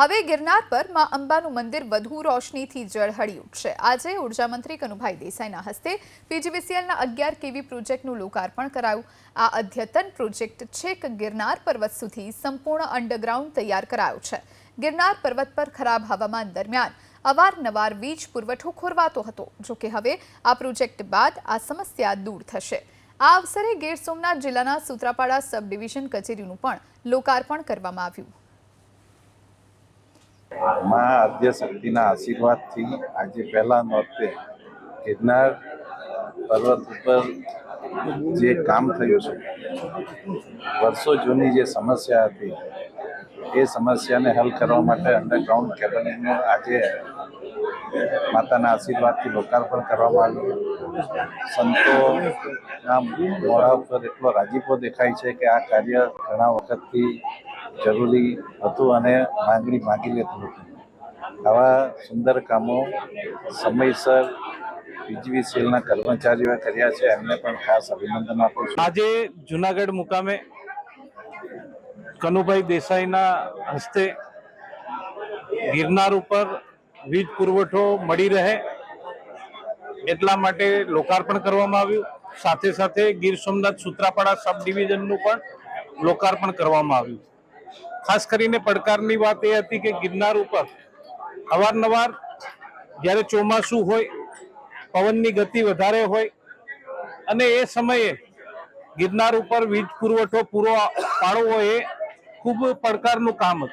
હવે ગિરનાર પરમાં અંબાનું મંદિર વધુ રોશનીથી ઝળહળી ઉઠશે આજે ઊર્જા મંત્રી કનુભાઈ દેસાઈના હસ્તે પીજીવીસીએલના અગિયાર કેવી પ્રોજેક્ટનું લોકાર્પણ કરાયું. આ અદ્યતન પ્રોજેક્ટ છેક ગિરનાર પર્વત સુધી સંપૂર્ણ અંડરગ્રાઉન્ડ તૈયાર કરાયો છે. ગિરનાર પર્વત પર ખરાબ હવામાન દરમિયાન અવારનવાર વીજ પુરવઠો ખોરવાતો હતો. જોકે હવે આ પ્રોજેક્ટ બાદ આ સમસ્યા દૂર થશે. આ અવસરે ગીર સોમનાથ જિલ્લાના સુત્રાપાડા સબ ડિવિઝન કચેરીનું પણ લોકાર્પણ કરવામાં આવ્યું. મા આદ્ય શક્તિના આશીર્વાદથી આજે પહેલા નોર્તે ગિરનાર પર્વત ઉપર જે કામ થયું છે, વર્ષો જૂની જે સમસ્યા હતી, એ સમસ્યાને હલ કરવા માટે અંડરગ્રાઉન્ડ કેબલિંગનું આજે માતાના આશીર્વાદથી લોકાર્પણ કરવામાં આવ્યું. સંતોના મોઢા ઉપર એટલો રાજીપો દેખાય છે કે આ કાર્ય ઘણા વખતથી જરૂરી હતું અને માંગણી માગી લેતું હતું. આવા સુંદર કામો સમયસર પીજીવીસીએલના કર્મચારીઓએ કર્યા છે. એમને પણ ખાસ અભિનંદન આપું છું. આજે જુનાગઢ મુકામે કનુભાઈ દેસાઈના હસ્તે ગિરનાર ઉપર વીજ પુરવઠો મળી રહે એટલા માટે લોકાર્પણ કરવામાં આવ્યું. સાથે સાથે ગીર સોમનાથ સુત્રાપાડા સબ ડિવિઝનનું પણ લોકાર્પણ કરવામાં આવ્યું. ખાસ કરીને પડકારની વાત એ હતી કે ગિરનાર ઉપર અવારનવાર જ્યારે ચોમાસું હોય, પવનની ગતિ વધારે હોય અને એ સમયે ગિરનાર ઉપર વીજ પુરવઠો પૂરો પાડવો એ ખૂબ પડકારનું કામ હતું.